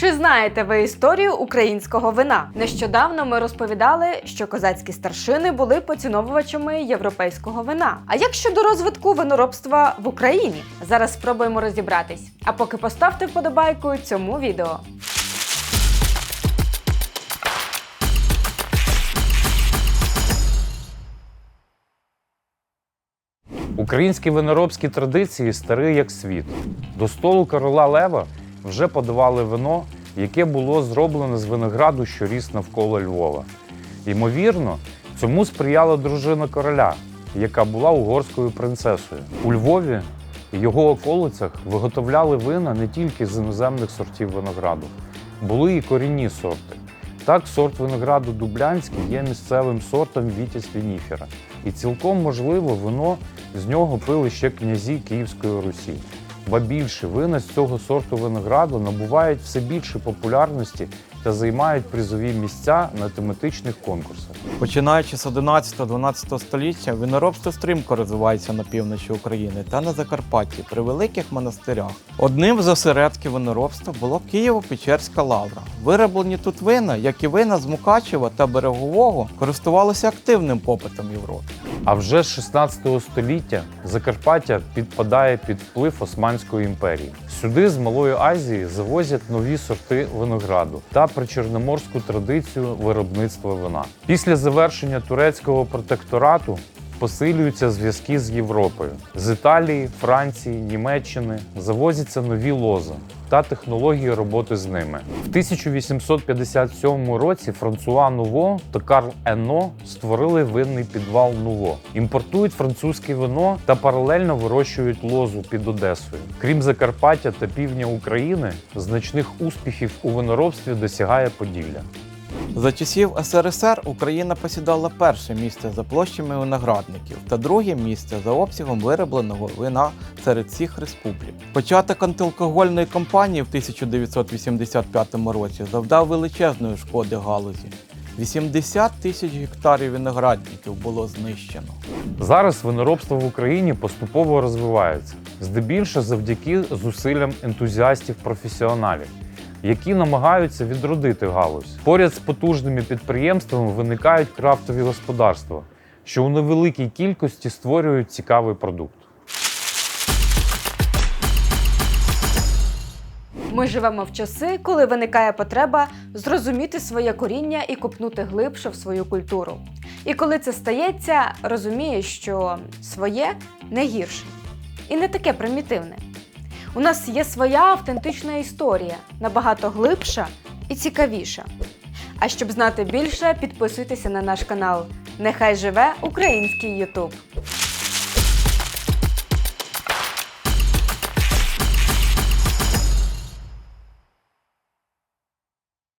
Чи знаєте ви історію українського вина? Нещодавно ми розповідали, що козацькі старшини були поціновувачами європейського вина. А як щодо розвитку виноробства в Україні? Зараз спробуємо розібратись. А поки поставте вподобайку цьому відео. Українські виноробські традиції старі як світ. До столу короля Лева вже подавали вино, яке було зроблене з винограду, що ріс навколо Львова. Ймовірно, цьому сприяла дружина короля, яка була угорською принцесою. У Львові і його околицях виготовляли вина не тільки з іноземних сортів винограду, були і корінні сорти. Так, сорт винограду Дублянський є місцевим сортом Вітязь Вініфера. І цілком можливо, вино з нього пили ще князі Київської Русі. Ба більше вина з цього сорту винограду набувають все більше популярності та займають призові місця на тематичних конкурсах. Починаючи з 11-12 століття, виноробство стрімко розвивається на півночі України та на Закарпатті при великих монастирях. Одним з осередків виноробства було Києво-Печерська лавра. Вироблені тут вина, як і вина з Мукачева та Берегового, користувалися активним попитом в Європі. А вже з 16 століття Закарпаття підпадає під вплив Османської імперії. Сюди з Малої Азії завозять нові сорти винограду та причорноморську традицію виробництва вина. Після завершення турецького протекторату посилюються зв'язки з Європою. З Італії, Франції, Німеччини завозяться нові лози та технології роботи з ними. В 1857 році Франсуа Нуво та Карл Ено створили винний підвал Нуво. Імпортують французьке вино та паралельно вирощують лозу під Одесою. Крім Закарпаття та півдня України, значних успіхів у виноробстві досягає Поділля. За часів СРСР Україна посідала перше місце за площами виноградників та друге місце за обсягом виробленого вина серед всіх республік. Початок антиалкогольної кампанії в 1985 році завдав величезної шкоди галузі. 80 тисяч гектарів виноградників було знищено. Зараз виноробство в Україні поступово розвивається, здебільшого завдяки зусиллям ентузіастів-професіоналів, які намагаються відродити галузь. Поряд з потужними підприємствами виникають крафтові господарства, що у невеликій кількості створюють цікавий продукт. Ми живемо в часи, коли виникає потреба зрозуміти своє коріння і копнути глибше в свою культуру. І коли це стається, розумієш, що своє не гірше і не таке примітивне. У нас є своя автентична історія, набагато глибша і цікавіша. А щоб знати більше, підписуйтеся на наш канал. Нехай живе український Ютуб!